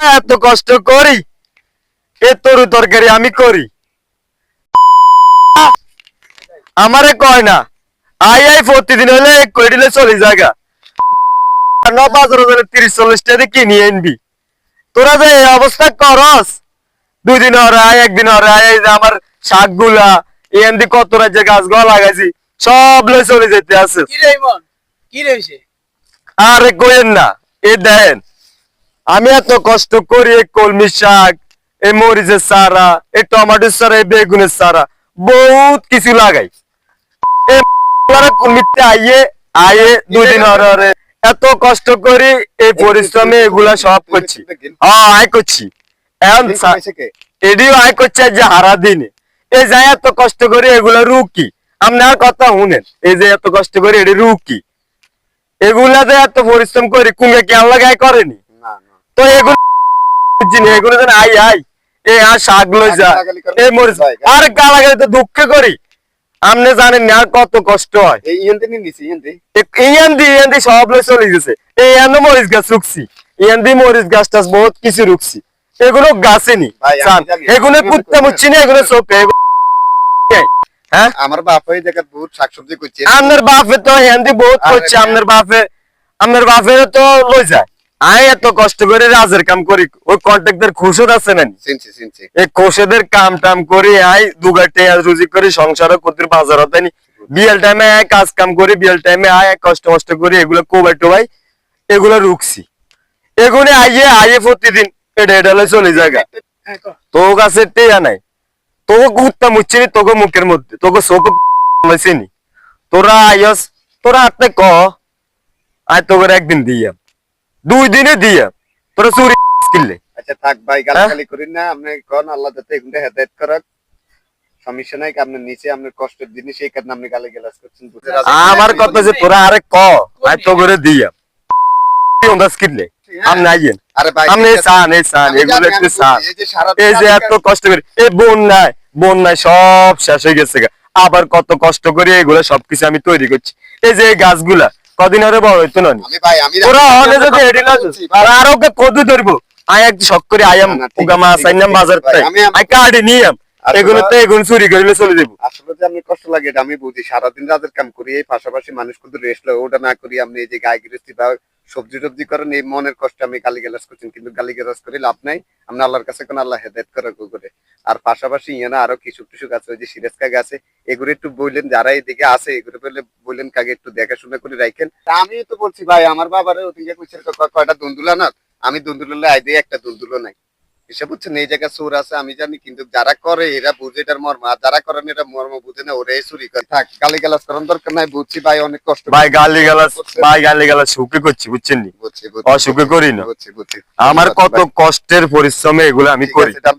এত কষ্ট করি এ তরু তরকারি আমি করি। আমারে কয় না আই আই প্রতিদিন হলে কই দিলে চলে জায়গা ন বাজার হলে তিরিশ চল্লিশ টাকা দিয়ে আনবি। তোরা যে অবস্থা করস দুই দিন একদিন যে আমার শাকগুলা এমনি কত রাজ্যে গাছগুলা লাগাইছি সব লই চলে যেতে আছে। আরে কইেন না এ দেন। আমি এত কষ্ট করি এই কলমি শাক এই মরিচের সারা এই টমেটোর সারা এই বেগুনের সারা বহুত কিছু লাগাই। কলমিতে আইয়ে আইয়ে দুদিন হরে হরে এত কষ্ট করি এই পরিশ্রমে এগুলা সব করছি। হ্যাঁ আয় করছি। এডিও আয় করছে যে হারা দিনে। এই যে এত কষ্ট করি এগুলা রুকি। আপনার কথা শুনেন এই যে এত কষ্ট করে এটি রুকি। এগুলা যে এত পরিশ্রম করি কুঙ্গে কেন গায়ে করেনি? তো এগুলো জিনিস এগুলো যেন আই আই। এ আর যা। মরিচ। আর গালাগালি তো দুঃখ করি। আপনি জানেন না কত কষ্ট হয়। সব চলে গেছে। এই মরিচ গাছ রুকছি মরিচ গাছ টাছ বহুত কিছু রুকছি এগুলো গাছেনি এগুলো কুত্তা মুচ্ছি না এগুলো চোখে হ্যাঁ? আমার বাপ বহুত শাকসবজি করছে আপনার বাপে তো হিন্দি বহুত করছে না। আপনার বাপে আপনার বাপের তো লই যায়। আমি এত কষ্ট করে রাজের কাম করি ওই কন্ট্রাক্টর খুশদ আছে না চিনছি চিনছি এই কোষেদের কাম টাম করি আই দুগাটে রুজি করি সংসার করতে বাজার হতে নি। বিয়েল টাইমে আয় কাজ কাম করি বিয়েল টাইমে আয় কষ্ট মষ্ট করি এগুলো কোবাই টোবাই এগুলো রুকছি। এগুলো আইয়ে আইয়ে প্রতিদিন এটা এটা চলে জায়গা হ্যাঁ ক তো কাছে টেয়া নাই। তোকে কুত্তা মুচ্ছি নি তোকে মুখের মধ্যে তোকে চোখ লইছিনি তোরা আইস তোরা আটতে ক আয় তোকে একদিন দিয়া দুই দিনে দিয়া। তোরা চুরি কিনলে। আচ্ছা থাক ভাই গালাগালি করেন না। আপনি কোন আল্লাহ যাতে এগুলো হেদায়েত করাক। সমস্যা নাই আপনার নিচে আপনার কষ্টের জিনিস এই কারণে আপনি গালি গালাজ করছেন। আমার কথা যে তোরা আরে ক আয় তো করে দিয়া। ওন্দা কিনলে। আপনি আইয়েন। আরে ভাই আপনি এই চান আমি এগুলো একটু বুঝি, এই যে এত কষ্ট করে এই বন্যায় বন্যায় সব শেষ হয়ে গেছে আবার কত কষ্ট করে এগুলো সবকিছু আমি তৈরি করছি। এই যে এই গাছগুলা কদিন আরে বড় হইতো না ওরা হলে যদি এডি না আর আরও কদু ধরবো? আই এক শখ করে আয়াম আছে, মাছ আইনাম বাজার তাই আই কাটি নিয়াম এম এগুলো তো এগুলো চুরি করলে চলে যাব। আসলে যে আমি কষ্ট লাগে এটা আমি বুঝি। সারাদিন রাতের কাম করি এই পাশাপাশি মানুষ কিন্তু রেস্ট লাগে ওটা না করি আপনি এই যে গায়ে গৃহস্থী বা সবজি টবজি করেন, এই মনের কষ্ট আমি গালি গালাজ করছেন কিন্তু গালি গালাজ করে লাভ নাই। আমরা আল্লাহর কাছে কোন আল্লাহ হেদায়ত করে করে। আর পাশাপাশি ইয়ে না আরও কিছু টুসুক আছে, ওই যে সিরাজ কাগে আছে, এগুলো একটু বললেন যারা এদিকে আছে, এগুলো বললে বললেন কাগে একটু দেখাশোনা করে রাখেন। আমি তো বলছি, ভাই, আমার বাবার ওদিকে কয়টা দুন্দুলা না? আমি দুন্দুলা আই দিয়ে একটা দুন্দুলো নাই। এসব বুঝছেন এই জায়গায় চোর আছে আমি জানি কিন্তু যারা করে এরা বুঝে এটার মর্ম। আর যারা করেন এরা মর্ম বুঝে না ওরাই চুরি করে। থাক গালি গালাজ করার দরকার নাই বুঝছি ভাই অনেক কষ্ট ভাই গালি গালাজ ভাই গালি গালাজ সুখে করছি বুঝছেন নি? অসুখে করি না। বুঝছি বুঝছি। আমার কত কষ্টের পরিশ্রমে এগুলো আমি করি।